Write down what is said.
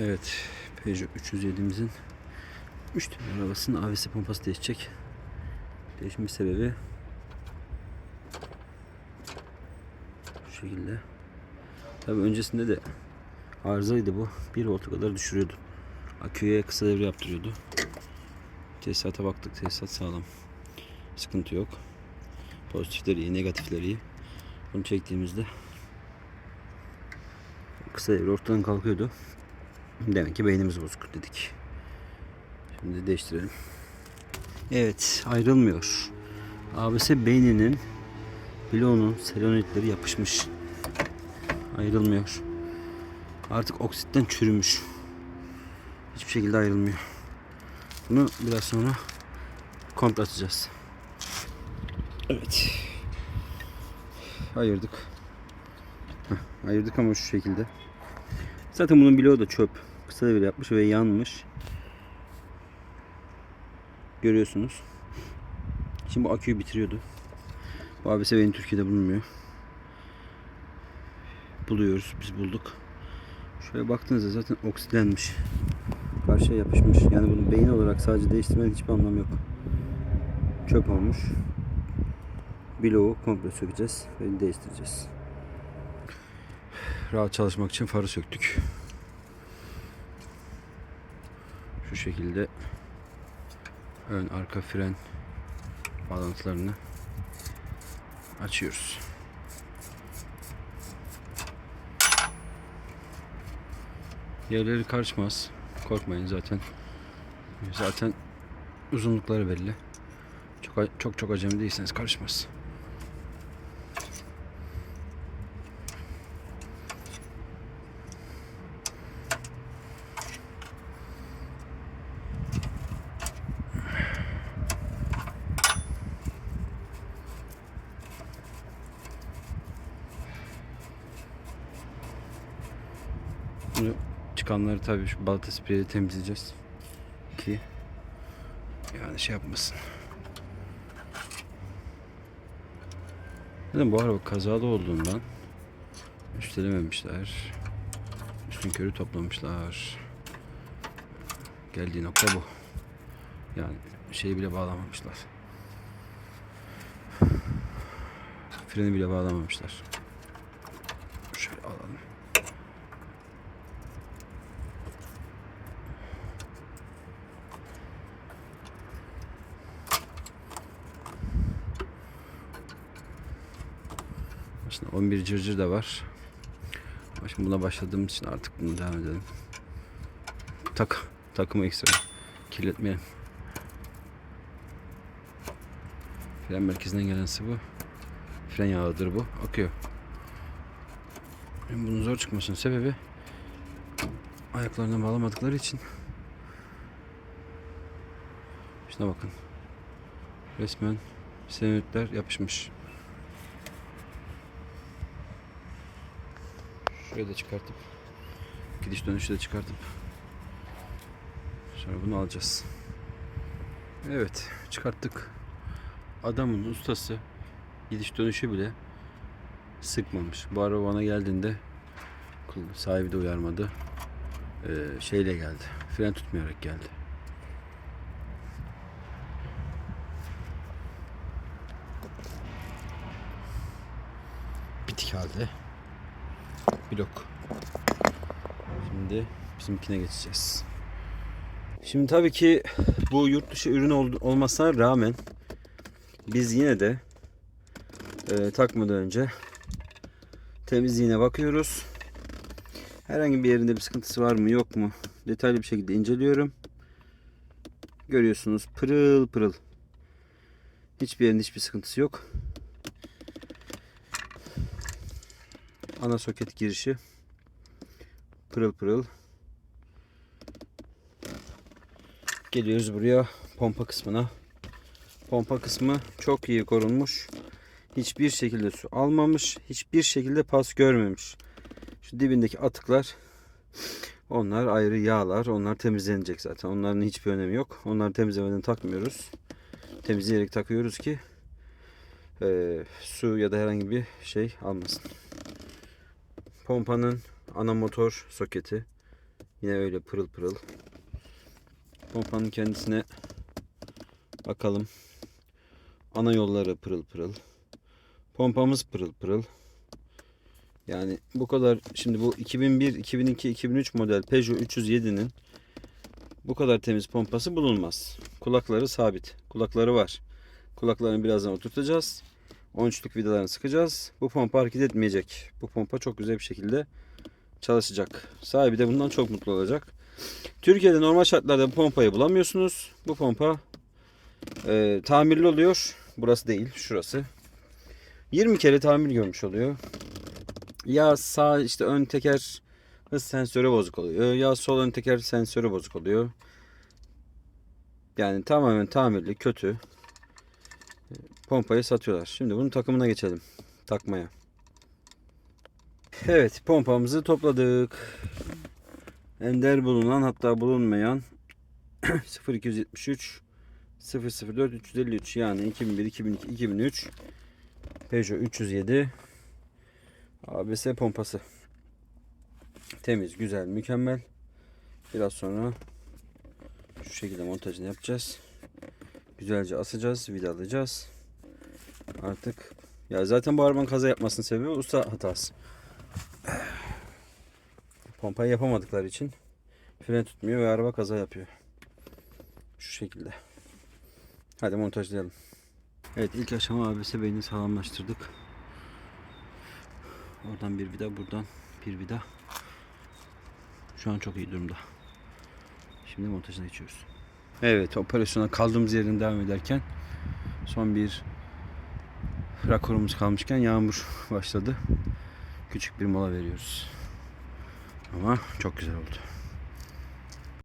Evet, Peugeot 307'imizin 3 tane arabasının AVS pompası değişecek. Değişme sebebi şu şekilde. Tabi öncesinde de arızaydı bu. 1 volta kadar düşürüyordu. Aküye kısa devre yaptırıyordu. Tesisata baktık. Tesisat sağlam. Sıkıntı yok. Pozitifleri iyi, negatifleri iyi. Bunu çektiğimizde kısa devre ortadan kalkıyordu. Demek ki beynimiz bozuk dedik. Şimdi değiştirelim. Evet ayrılmıyor. ABS beyninin bloğunun selenoidleri yapışmış. Ayrılmıyor. Artık oksitten çürümüş. Hiçbir şekilde ayrılmıyor. Bunu biraz sonra komple atacağız. Evet. Ayırdık. Heh, ayırdık ama şu şekilde. Zaten bunun bloğu da çöp. Kısa devre yapmış ve yanmış. Görüyorsunuz. Şimdi bu aküyü bitiriyordu. Bu ABS benim Türkiye'de bulunmuyor. Buluyoruz. Biz bulduk. Şöyle baktığınızda zaten oksitlenmiş. Karşıya yapışmış. Yani bunu beyin olarak sadece değiştirmenin hiçbir anlamı yok. Çöp olmuş. Bloğu komple sökeceğiz ve değiştireceğiz. Rahat çalışmak için farı söktük. Şu şekilde ön arka fren bağlantılarını açıyoruz. Yerleri karışmaz. Korkmayın zaten. Zaten uzunlukları belli. Çok çok çok acemi değilseniz karışmaz. Bunu çıkanları tabii şu balata spreyle temizleyeceğiz. Ki yani şey yapmasın. Zaten bu araba kazalı olduğundan üstelememişler. Üstün körü toplamışlar. Geldiği nokta bu. Yani şeyi bile bağlamamışlar. Freni bile bağlamamışlar. Şöyle alalım. Aslında 11 cırcır da var. Şimdi buna başladığımız için artık bunu devam edelim. Tak, takımı ekstra kirletmeyelim. Fren merkezinden gelen sıvı fren yağıdır bu. Akıyor. Şimdi bunun zor çıkmasının sebebi ayaklarına bağlamadıkları için Şuna bakın. Resmen senetler yapışmış. Şurayı da çıkartıp gidiş dönüşü de çıkartıp sonra bunu alacağız. Evet çıkarttık. Adamın ustası gidiş dönüşü bile sıkmamış. Bu araba bana geldiğinde sahibi de uyarmadı. Ee, şeyle geldi. Fren tutmayarak geldi. Bitik halde blok. Şimdi bizimkine geçeceğiz. Şimdi tabii ki bu yurt dışı ürün ol- olmasına rağmen biz yine de e, takmadan önce temizliğine bakıyoruz. Herhangi bir yerinde bir sıkıntısı var mı yok mu detaylı bir şekilde inceliyorum. Görüyorsunuz pırıl pırıl. Hiçbir yerinde hiçbir sıkıntısı yok. Ana soket girişi. Pırıl pırıl. Geliyoruz buraya pompa kısmına. Pompa kısmı çok iyi korunmuş. Hiçbir şekilde su almamış hiçbir şekilde pas görmemiş. Şu dibindeki atıklar onlar ayrı yağlar onlar temizlenecek zaten. Onların hiçbir önemi yok. Onları temizlemeden takmıyoruz. Temizleyerek takıyoruz ki eee, su ya da herhangi bir şey almasın pompanın ana motor soketi Yine öyle pırıl pırıl. Pompanın kendisine bakalım. Ana yolları pırıl pırıl. Pompamız pırıl pırıl. Yani bu kadar şimdi bu 2001, 2002, 2003 model Peugeot 307'nin bu kadar temiz pompası bulunmaz. Kulakları sabit. Kulakları var. Kulaklarını birazdan oturtacağız. 13'lük vidalarını sıkacağız. Bu pompa hareket etmeyecek. Bu pompa çok güzel bir şekilde çalışacak. Sahibi de bundan çok mutlu olacak. Türkiye'de normal şartlarda bu pompayı bulamıyorsunuz. Bu pompa e, tamirli oluyor. Burası değil, şurası. 20 kere tamir görmüş oluyor. Ya sağ işte ön teker hız sensörü bozuk oluyor. Ya sol ön teker sensörü bozuk oluyor. Yani tamamen tamirli, kötü. Pompayı satıyorlar. Şimdi bunun takımına geçelim. Takmaya. Evet pompamızı topladık. Ender bulunan hatta bulunmayan 0273 004 353 yani 2001 2002 2003 Peugeot 307 ABS pompası. Temiz, güzel, mükemmel. Biraz sonra şu şekilde montajını yapacağız. Güzelce asacağız, vidalayacağız. Artık ya zaten bu arabanın kaza yapmasının sebebi usta hatası. Pompayı yapamadıkları için fren tutmuyor ve araba kaza yapıyor. Şu şekilde. Hadi montajlayalım. Evet ilk aşama ABS beynini sağlamlaştırdık. Oradan bir vida buradan bir vida. Şu an çok iyi durumda. Şimdi montajına geçiyoruz. Evet operasyona kaldığımız yerden devam ederken son bir rakorumuz kalmışken yağmur başladı. Küçük bir mola veriyoruz. Ama çok güzel oldu.